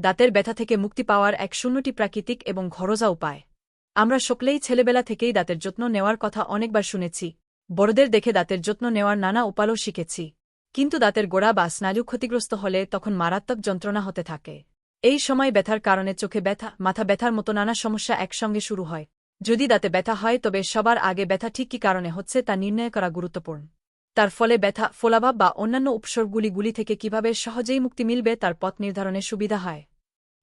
দাঁতের ব্যথা থেকে মুক্তি পাওয়ার এক শূন্যটি প্রাকৃতিক এবং ঘরোজা উপায়। আমরা সকলেই ছেলেবেলা থেকেই দাঁতের যত্ন নেওয়ার কথা অনেকবার শুনেছি। বড়দের দেখে দাঁতের যত্ন নেওয়ার নানা উপালও শিখেছি। কিন্তু দাঁতের গোড়া বা স্নায়ু ক্ষতিগ্রস্ত হলে তখন মারাত্মক যন্ত্রণা হতে থাকে। এই সময় ব্যথার কারণে চোখে ব্যথা, মাথা ব্যথার মতো নানা সমস্যা একসঙ্গে শুরু হয়। যদি দাঁতে ব্যথা হয়, তবে সবার আগে ব্যথা ঠিক কী কারণে হচ্ছে তা নির্ণয় করা গুরুত্বপূর্ণ। তার ফলে ব্যথা, ফোলাভাব বা অন্যান্য উপসর্গগুলিগুলি থেকে কীভাবে সহজেই মুক্তি মিলবে তার পথ নির্ধারণে সুবিধা হয়।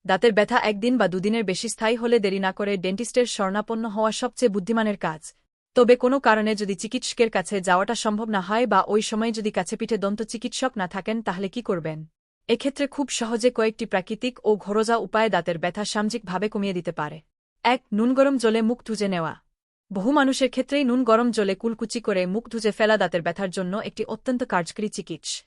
দাঁতের ব্যথা একদিন বা দুদিনের বেশি স্থায়ী হলে দেরি না করে ডেন্টিস্টের স্বর্ণাপন্ন হওয়া সবচেয়ে বুদ্ধিমানের কাজ। তবে কোনো কারণে যদি চিকিৎসকের কাছে যাওয়াটা সম্ভব না হয় বা ওই সময় যদি কাছে পিঠে দন্ত চিকিৎসক না থাকেন, তাহলে কি করবেন? এক্ষেত্রে খুব সহজে কয়েকটি প্রাকৃতিক ও ঘরোজা উপায়ে দাঁতের ব্যথা সামজিকভাবে কমিয়ে দিতে পারে। এক, নুন গরম জলে মুখ ধুজে নেওয়া। বহু মানুষের ক্ষেত্রেই নুন গরম জলে কুলকুচি করে মুখ ধুজে ফেলা দাঁতের ব্যথার জন্য একটি অত্যন্ত কার্যকরী চিকিৎস।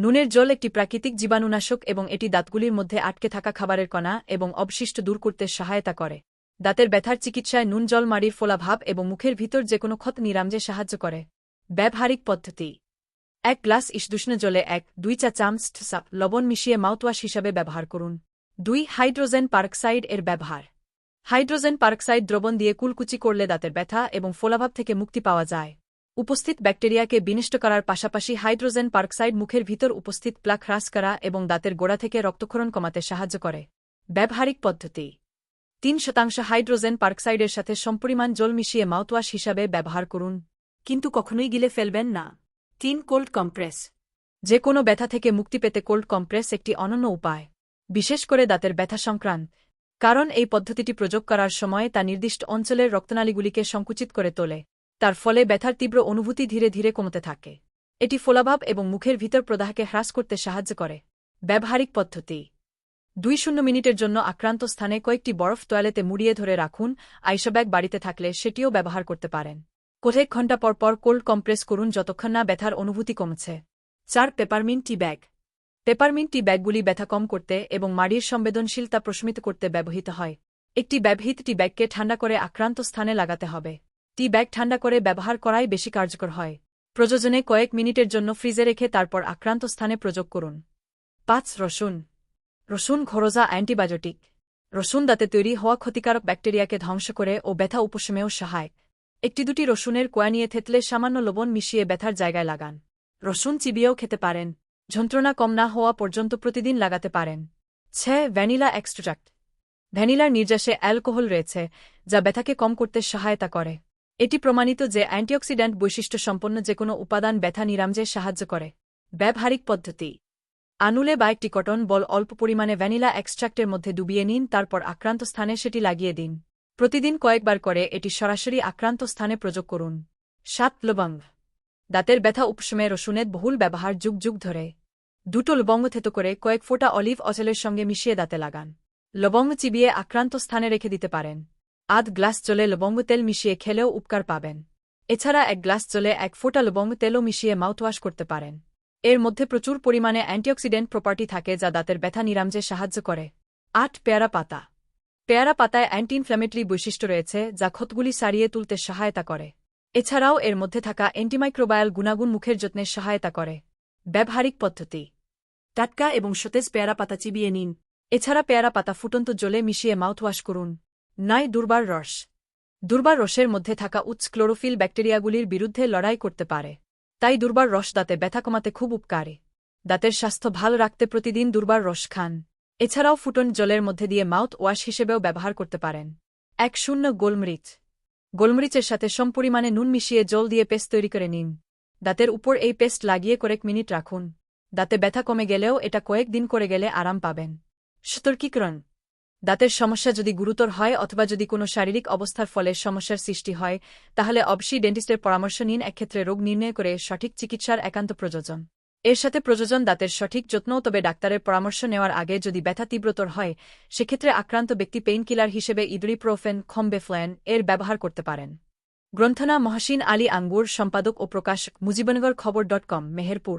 নুনের জল একটি প্রাকৃতিক জীবাণুনাশক এবং এটি দাঁতগুলির মধ্যে আটকে থাকা খাবারের কণা এবং অবশিষ্ট দূর করতে সহায়তা করে। দাঁতের ব্যথার চিকিৎসায় নুন জল মাড়ির ফোলাভাব এবং মুখের ভিতর যে কোনো ক্ষত নিরামজে সাহায্য করে। ব্যবহারিক পদ্ধতি। এক গ্লাস ইসদুষ্ণ জলে এক, দুই চা চামচ সাপ লবণ মিশিয়ে মাউথওয়াশ হিসাবে ব্যবহার করুন। দুই, হাইড্রোজেন পার্কসাইড এর ব্যবহার। হাইড্রোজেন পার্কসাইড দ্রবণ দিয়ে কুলকুচি করলে দাঁতের ব্যথা এবং ফোলাভাব থেকে মুক্তি পাওয়া যায়। উপস্থিত ব্যাকটেরিয়াকে বিনষ্ট করার পাশাপাশি হাইড্রোজেন পার্কসাইড মুখের ভিতর উপস্থিত প্লাক হ্রাস করা এবং দাঁতের গোড়া থেকে রক্তক্ষরণ কমাতে সাহায্য করে। ব্যবহারিক পদ্ধতি। তিন শতাংশ হাইড্রোজেন পার্কসাইডের সাথে সম্পরিমাণ জল মিশিয়ে মাউথওয়াশ হিসাবে ব্যবহার করুন। কিন্তু কখনোই গিলে ফেলবেন না। তিন, কোল্ড কম্প্রেস। যে কোনো ব্যথা থেকে মুক্তি পেতে কোল্ড কম্প্রেস একটি অনন্য উপায়। বিশেষ করে দাঁতের ব্যথা সংক্রান্ত। কারণ এই পদ্ধতিটি প্রয়োগ করার সময় তা নির্দিষ্ট অঞ্চলের রক্তনালীগুলিকে সংকুচিত করে তোলে। তার ফলে ব্যথার তীব্র অনুভূতি ধীরে ধীরে কমতে থাকে। এটি ফোলাভাব এবং মুখের ভিতর প্রদাহকে হ্রাস করতে সাহায্য করে। ব্যবহারিক পদ্ধতি। দুই শূন্য মিনিটের জন্য আক্রান্ত স্থানে কয়েকটি বরফ তোয়ালেতে মুড়িয়ে ধরে রাখুন। আইসোব্যাগ বাড়িতে থাকলে সেটিও ব্যবহার করতে পারেন। কয়েক ঘণ্টা পর পর কোল্ড কম্প্রেস করুন যতক্ষণ না ব্যথার অনুভূতি কমছে। চার, peppermint tea bag. Peppermint tea ব্যাগগুলি ব্যথা কম করতে এবং মাড়ির সংবেদনশীলতা প্রশমিত করতে ব্যবহৃত হয়। একটি ব্যবহৃত টি ব্যাগকে ঠান্ডা করে আক্রান্ত স্থানে লাগাতে হবে। টি ব্যাগ ঠান্ডা করে ব্যবহার করাই বেশি কার্যকর হয়। প্রযোজনে কয়েক মিনিটের জন্য ফ্রিজে রেখে তারপর আক্রান্ত স্থানে প্রযোগ করুন। পাঁচ, রসুন। রসুন ঘরোজা অ্যান্টিবায়োটিক। রসুন দাঁতে তৈরি হওয়া ক্ষতিকারক ব্যাকটেরিয়াকে ধ্বংস করে ও ব্যথা উপশমেও সহায়ক একটি দুটি রসুনের কোয়া নিয়ে থেতলে সামান্য লবণ মিশিয়ে ব্যথার জায়গায় লাগান। রসুন চিবিয়েও খেতে পারেন। যন্ত্রণা কম না হওয়া পর্যন্ত প্রতিদিন লাগাতে পারেন। ছে, ভ্যানিলা এক্সট্রাক্ট। ভ্যানিলার নির্যাসে অ্যালকোহল রয়েছে, যা ব্যথাকে কম করতে সহায়তা করে। এটি প্রমাণিত যে অ্যান্টিঅক্সিডেন্ট বৈশিষ্ট্য সম্পন্ন যে কোনো উপাদান ব্যথা নিরামজে সাহায্য করে। ব্যবহারিক পদ্ধতি। আনুলে বা একটি কটন বল অল্প পরিমাণে ভ্যানিলা এক্সট্রাক্টের মধ্যে ডুবিয়ে নিন, তারপর আক্রান্ত স্থানে সেটি লাগিয়ে দিন। প্রতিদিন কয়েকবার করে এটি সরাসরি আক্রান্ত স্থানে প্রযোগ করুন। সাত লবঙ্গ। দাঁতের ব্যথা, উপশমে, রসুনের বহুল ব্যবহার যুগ যুগ ধরে। দুটো লবঙ্গ থেত করে কয়েক ফোঁটা অলিভ অচলের সঙ্গে মিশিয়ে দাঁতে লাগান। লবঙ্গ চিবিয়ে আক্রান্ত স্থানে রেখে দিতে পারেন। আধ গ্লাস জলে লবঙ্গ তেল মিশিয়ে খেলেও উপকার পাবেন। এছাড়া এক গ্লাস জলে এক ফোঁটা লবঙ্গ তেলও মিশিয়ে মাউথওয়াশ করতে পারেন। এর মধ্যে প্রচুর পরিমাণে অ্যান্টিঅক্সিডেন্ট প্রপার্টি থাকে যা দাঁতের ব্যথা নিরামজে সাহায্য করে। আট পেয়ারা পাতা। পেয়ারা পাতায় অ্যান্টি ইনফ্ল্যামেটরি বৈশিষ্ট্য রয়েছে যা ক্ষতগুলি সারিয়ে তুলতে সহায়তা করে। এছাড়াও এর মধ্যে থাকা অ্যান্টিমাইক্রোবায়াল গুণাগুণ মুখের যত্নে সহায়তা করে। ব্যবহারিক পদ্ধতি। টাটকা এবং সতেজ পেয়ারা পাতা চিবিয়ে নিন। এছাড়া পেয়ারা পাতা ফুটন্ত জলে মিশিয়ে মাউথওয়াশ করুন। নয় দুর্বার রস। দুর্বার রসের মধ্যে থাকা উচ্চ ক্লোরোফিল ব্যাকটেরিয়াগুলির বিরুদ্ধে লড়াই করতে পারে। তাই দুর্বার রস দাঁতে ব্যথা কমাতে খুব উপকারী। দাঁতের স্বাস্থ্য ভালো রাখতে প্রতিদিন দুর্বার রস খান। এছাড়াও ফুটন জলের মধ্যে দিয়ে মাউথ ওয়াশ হিসেবেও ব্যবহার করতে পারেন। এক শূন্য গোলমরিচ। গোলমরিচের সাথে সম্পরিমাণে নুন মিশিয়ে জল দিয়ে পেস্ট তৈরি করে নিন। দাঁতের উপর এই পেস্ট লাগিয়ে কয়েক মিনিট রাখুন। দাঁতে ব্যথা কমে গেলেও এটা কয়েক দিন করে গেলে আরাম পাবেন। সতর্কীকরণ। দাঁতের সমস্যা যদি গুরুতর হয় অথবা যদি কোনো শারীরিক অবস্থার ফলে সমস্যার সৃষ্টি হয়, তাহলে অবশ্যই ডেন্টিস্টের পরামর্শ নিন একক্ষেত্রে রোগ নির্ণয় করে সঠিক চিকিৎসার একান্ত প্রযোজন। এর সাথে প্রযোজন দাঁতের সঠিক যত্ন তবে ডাক্তারের পরামর্শ নেওয়ার আগে যদি ব্যথা তীব্রতর হয়, সেক্ষেত্রে আক্রান্ত ব্যক্তি পেইন কিলার হিসেবে ইডরিপ্রোফেন খম্বেফ্ল্যান এর ব্যবহার করতে পারেন। গ্রন্থনা মহসিন আলী আঙ্গুর, সম্পাদক ও প্রকাশক মুজিবনগর খবর ডট কম, মেহেরপুর।